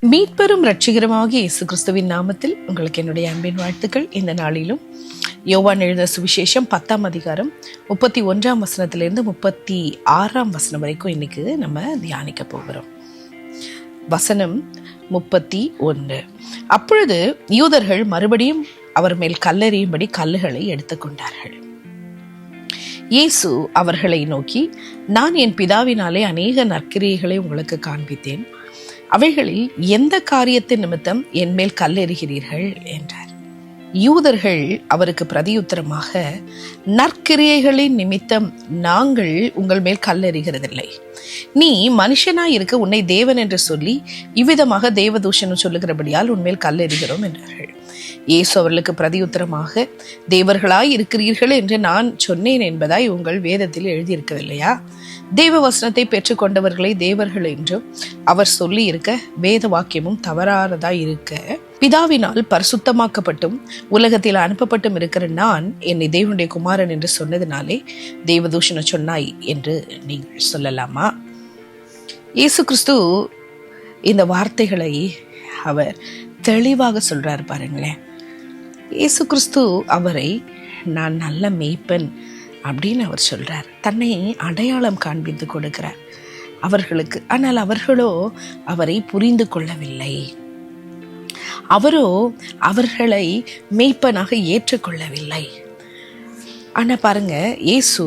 மீட்பெரும் ரட்சிகரமாகிய இயேசு கிறிஸ்துவின் நாமத்தில் உங்களுக்கு என்னுடைய அன்பின் வாழ்த்துக்கள். இந்த நாளிலும் யோவான் எழுத சுவிசேஷம் பத்தாம் அதிகாரம் முப்பத்தி ஒன்றாம் வசனத்திலிருந்து முப்பத்தி ஆறாம் வசனம் வரைக்கும் இன்னைக்கு நம்ம தியானிக்க போகிறோம். வசனம் முப்பத்தி ஒன்று. அப்பொழுது யூதர்கள் மறுபடியும் அவர் மேல் கல்லெறியும்படி கல்லுகளை எடுத்துக்கொண்டார்கள். இயேசு அவர்களை நோக்கி நான் என் பிதாவினாலே அநேக நற்கிரியைகளை உங்களுக்கு காண்பித்தேன். அவைகளில் எந்த காரியத்தின் நிமித்தம் என் மேல் கல்லெறிகிறீர்கள்? என்றார். யூதர்கள் அவருக்கு பிரதியுத்தரமாக நற்கிரியைகளின் நிமித்தம் நாங்கள் உங்கள் மேல் கல்லெறிகிறதில்லை. நீ மனுஷனாய் இருக்க உன்னை தேவன் என்று சொல்லி இவ்விதமாக தேவதூஷணம் சொல்லுகிறபடியால் உன்மேல் கல்லெறிகிறோம் என்றார்கள். இயேசு அவர்களுக்கு பிரதியுத்தரமாக தேவர்களாய் இருக்கிறீர்கள் என்று நான் சொன்னேன் என்பதாய் உங்கள் வேதத்தில் எழுதியிருக்கவில்லையா? தேவ வசனத்தை பெற்றுக்கொண்டவர்களை தேவர்கள் என்றும் அவர் சொல்லி இருக்க வேத வாக்கியமும் தவறானதாய் இருக்க. பிதாவினால் பரிசுத்தமாக்கப்பட்டும் உலகத்தில் அனுப்பப்பட்டும் இருக்கிற நான் என்னை தேவனுடைய குமாரன் என்று சொன்னதினாலே தேவதூஷண சொன்னாய் என்று நீங்கள் சொல்லலாமா? இயேசு கிறிஸ்து இந்த வார்த்தைகளை அவர் தெளிவாக சொல்றார் பாருங்களேன். இயேசு கிறிஸ்து அவரை நான் நல்ல மெய்ப்பன் அப்படின்னு அவர் சொல்கிறார் தன்னை அடையாளம் காண்பித்து கொடுக்கிறார். அவர்களுக்கு ஆனால் அவர்களோ அவரை புரிந்து கொள்ளவில்லை. அவரோ அவர்களை மெய்ப்பனாக ஏற்றுக்கொள்ளவில்லை. ஆனால் பாருங்க இயேசு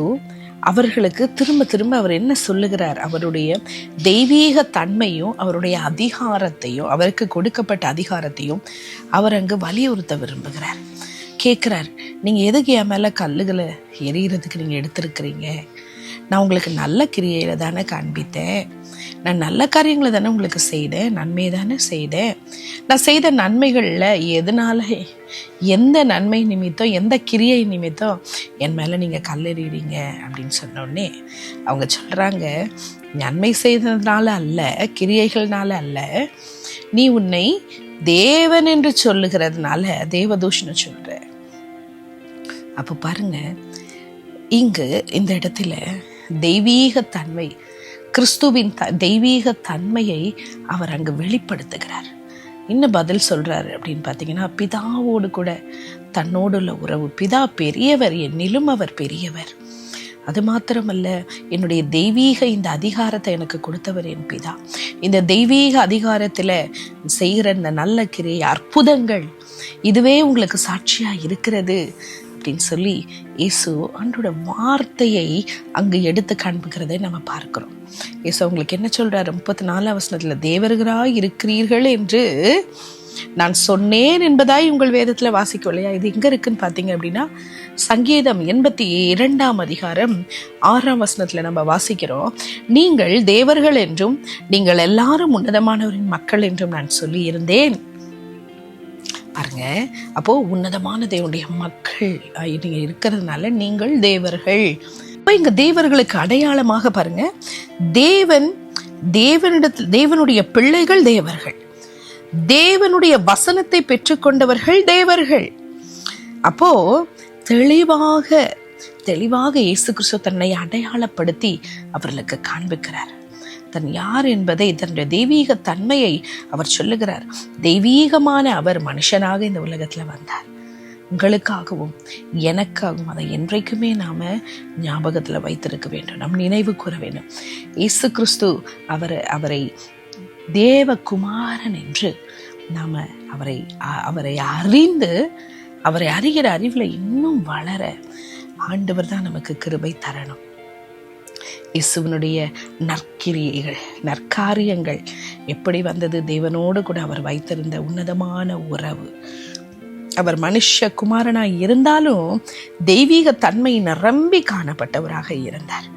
அவர்களுக்கு திரும்ப திரும்ப அவர் என்ன சொல்லுகிறார்? அவருடைய தெய்வீக தன்மையும் அவருடைய அதிகாரத்தையும் அவருக்கு கொடுக்கப்பட்ட அதிகாரத்தையும் அவர் அங்கு வலியுறுத்த விரும்புகிறார். கேட்குறார் நீங்கள் எதுக்கு என் மேலே கல்லுகளை எரியறதுக்கு நீங்கள் எடுத்திருக்கிறீங்க? நான் உங்களுக்கு நல்ல கிரியையில் தானே காண்பித்தேன். நான் நல்ல காரியங்களை தானே உங்களுக்கு செய்தேன். நன்மையை தானே செய்தேன். நான் செய்த நன்மைகளில் எதனால எந்த நன்மை நிமித்தம் எந்த கிரியை நிமித்தம் என் மேலே நீங்கள் கல்லெறிகிறீங்க அப்படின்னு சொன்னோடனே அவங்க சொல்கிறாங்க நன்மை செய்ததுனால அல்ல கிரியைகள்னால அல்ல. நீ உன்னை தேவன் என்று சொல்லுகிறதுனால தேவதூஷணம் சொல்கிற அப்போ பாருங்க இங்கு இந்த இடத்துல தெய்வீக தன்மை கிறிஸ்துவின் த தெய்வீக தன்மையை அவர் அங்கு வெளிப்படுத்துகிறார். இன்னும் பதில் சொல்கிறாரு அப்படின்னு பார்த்தீங்கன்னா பிதாவோடு கூட தன்னோடு உள்ள உறவு. பிதா பெரியவர் என்னிலும் அவர் பெரியவர். அது மாத்திரமல்ல என்னுடைய தெய்வீக இந்த அதிகாரத்தை எனக்கு கொடுத்தவர் என் பிதா. இந்த தெய்வீக அதிகாரத்தில் செய்கிற இந்த நல்ல கிரை அற்புதங்கள் இதுவே உங்களுக்கு சாட்சியாக இருக்கிறது. அப்படின்னு சொல்லி இயேசு அன்றோட வார்த்தையை அங்கு எடுத்து காண்பிக்கிறதை நம்ம பார்க்கிறோம். இயேசு உங்களுக்கு என்ன சொல்றாரு? முப்பத்தி நாலாம் வசனத்தில் தேவர்களாய் இருக்கிறீர்கள் என்று நான் சொன்னேன் என்பதாய் உங்கள் வேதத்தில் வாசிக்கும் இல்லையா? இது எங்கே இருக்குன்னு பார்த்தீங்க அப்படின்னா சங்கீதம் எண்பத்தி இரண்டாம் அதிகாரம் ஆறாம் வசனத்தில் நம்ம வாசிக்கிறோம். நீங்கள் தேவர்கள் என்றும் நீங்கள் எல்லாரும் உன்னதமானவரின் மக்கள் என்றும் நான் சொல்லி இருந்தேன் பாருங்க. அப்போது உன்னதமான தேவனுடைய மக்கள் நீங்கள் இருக்கிறதுனால நீங்கள் தேவர்கள். இப்போ இங்கே தேவர்களுக்கு அடையாளமாக பாருங்க. தேவன் தேவனிடத்தில் தேவனுடைய பிள்ளைகள் தேவர்கள். தேவனுடைய வசனத்தை பெற்றுக்கொண்டவர்கள் தேவர்கள். அப்போ தெளிவாக தெளிவாக இயேசு கிறிஸ்து தன்னை அடையாளப்படுத்தி அவர்களுக்கு காண்பிக்கிறார். தன் யார் என்பதை தன்னுடைய தெய்வீக தன்மையை அவர் சொல்லுகிறார். தெய்வீகமான அவர் மனுஷனாக இந்த உலகத்தில் வந்தார். உங்களுக்காகவும் எனக்காகவும் அதை என்றைக்குமே நாம் ஞாபகத்தில் வைத்திருக்க வேண்டும். நம் நினைவு கூற வேண்டும். இயேசு கிறிஸ்து அவர் அவரை தேவகுமாரன் என்று நாம் அவரை அவரை அறிந்து அவரை அறிகிற அறிவில் இன்னும் வளர ஆண்டவர் தான் நமக்கு கிருபை தரணும். இயேசுவனுடைய நற்கிரியைகள் நற்காரியங்கள். எப்படி வந்தது? தேவனோடு கூட அவர் வைத்திருந்த உன்னதமான உறவு. அவர் மனுஷ குமாரனாய் இருந்தாலும் தெய்வீக தன்மை நிரம்பி காணப்பட்டவராக இருந்தார்.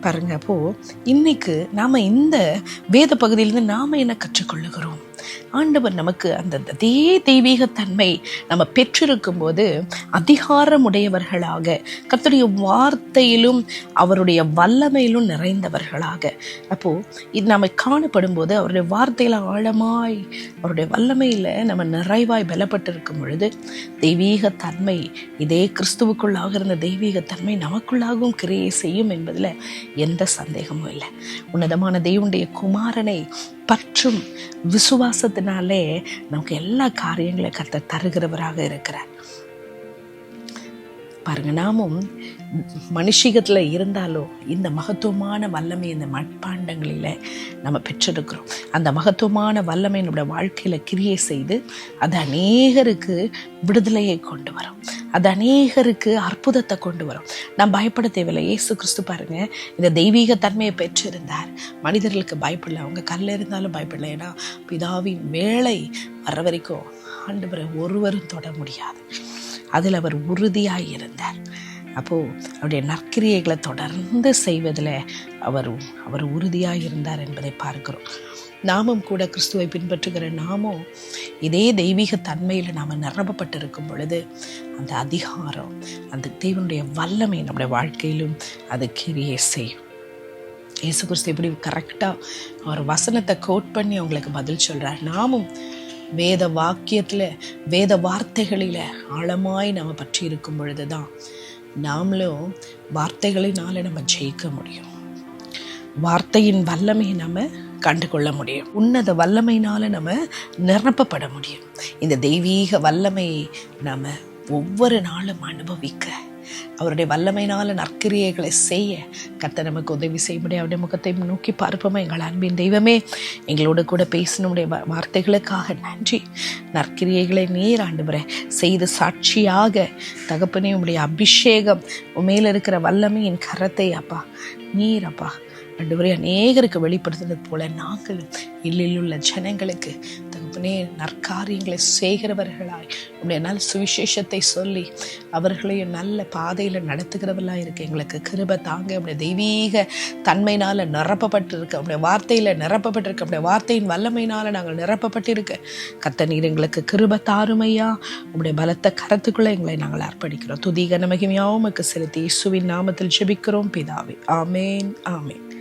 பாருங்க அப்போ இன்னைக்கு நாம இந்த வேத பகுதியிலிருந்து நாம என்ன கற்றுக்கொள்ளுகிறோம்? ஆண்டவர் நமக்கு அந்த அதே தெய்வீகத்தன்மை நம்ம பெற்றிருக்கும் போது அதிகாரமுடையவர்களாக கர்த்தருடைய வார்த்தையிலும் அவருடைய வல்லமையிலும் நிறைந்தவர்களாக. அப்போ இது நம்ம காணப்படும் போது அவருடைய வார்த்தையில் ஆழமாய் அவருடைய வல்லமையில நம்ம நிறைவாய் பலப்பட்டிருக்கும் பொழுது தெய்வீக தன்மை இதே கிறிஸ்துவுக்குள்ளாக இருந்த தெய்வீக தன்மை நமக்குள்ளாகவும் கிரியை செய்யும் என்பதுல எந்த சந்தேகமும் இல்லை. உன்னதமான தெய்வனுடைய குமாரனை பற்றும் விசுவாசத்தினாலே நமக்கு எல்லா காரியங்களையும் கர்த்தர் தருகிறவராக இருக்கிறார். பாருங்க நாமும் மனுஷிகத்தில் இருந்தாலும் இந்த மகத்துவமான வல்லமை இந்த மட்பாண்டங்களில் நம்ம பெற்றிருக்கிறோம். அந்த மகத்துவமான வல்லமை நம்முடைய வாழ்க்கையில் கிரியை செய்து அது அநேகருக்கு விடுதலையை கொண்டு வரும். அது அநேகருக்கு அற்புதத்தை கொண்டு வரும். நாம் பயப்பட தேவையில்லை. ஏசு கிறிஸ்து பாருங்க இந்த தெய்வீக தன்மையை பெற்றிருந்தார். மனிதர்களுக்கு பயப்படல அவங்க கல்ல இருந்தாலும் பயப்படல ஏன்னா பிதாவின் வேலை வர்ற வரைக்கும் ஆண்டவரை ஒருவரும் தொட முடியாது. அதில் அவர் உறுதியாக இருந்தார். அப்போது அவருடைய நற்கிரியைகளை தொடர்ந்து செய்வதில் அவர் அவர் உறுதியாக இருந்தார் என்பதை பார்க்கிறோம். நாமும் கூட கிறிஸ்துவை பின்பற்றுகிற நாமும் இதே தெய்வீக தன்மையில் நாம் நிரப்பப்பட்டிருக்கும் பொழுது அந்த அதிகாரம் அந்த தெய்வனுடைய வல்லமை நம்முடைய வாழ்க்கையிலும் அது கிரியை செய்யும் இயேசு கிறிஸ்து எப்படி கரெக்டாக அவர் வசனத்தை கோட் பண்ணி அவங்களுக்கு பதில் சொல்கிறார் நாமும் வேத வாக்கியத்தில் வேத வார்த்தைகளில் ஆழமாய் நம்ம பற்றி இருக்கும் பொழுது தான் நாமளும் வார்த்தைகளினால நம்ம ஜெயிக்க முடியும். வார்த்தையின் வல்லமையை நம்ம கண்டுகொள்ள முடியும். உன்னத வல்லமையினால் நம்ம நிரப்பப்பட முடியும். இந்த தெய்வீக வல்லமையை நம்ம ஒவ்வொரு நாளும் அனுபவிக்க அவருடைய வல்லமையினால நற்கிரியைகளை செய்ய கத்த நமக்கு உதவி செய்ய முடியும் அவருடைய முகத்தை நோக்கி பார்ப்போமா? எங்கள் அன்பின் தெய்வமே எங்களோடு கூட பேசினுடைய வார்த்தைகளுக்காக நன்றி. நற்கிரியைகளை நீர் ஆண்டுபுற செய்து சாட்சியாக தகப்பனே உடைய அபிஷேகம் உண்மையில் இருக்கிற வல்லமையின் கரத்தை அப்பா நீர் அப்பா ஆண்டவரே அநேகருக்கு வெளிப்படுத்துனது போல நாங்களும் இல்லில் உள்ள ஜனங்களுக்கு தகப்பனே நற்காரியங்களை செய்கிறவர்களாய் உடைய நல்ல சுவிசேஷத்தை சொல்லி அவர்களையும் நல்ல பாதையில் நடத்துகிறவர்களாக இருக்கு எங்களுக்கு கிருப தாங்க. உடைய தெய்வீக தன்மையினால் நிரப்பப்பட்டிருக்க உடைய வார்த்தையில் நிரப்பப்பட்டிருக்க உடைய வார்த்தையின் வல்லமையினால் நாங்கள் நிரப்பப்பட்டிருக்க. கத்த நீர் எங்களுக்கு கிருப தாருமையா. உடைய பலத்த கரத்துக்குள்ளே எங்களை நாங்கள் அர்ப்பணிக்கிறோம். துதிக நமகிமையாவும் செலுத்தி இயேசுவின் நாமத்தில் ஜெபிக்கிறோம். பிதாவே ஆமேன் ஆமேன்.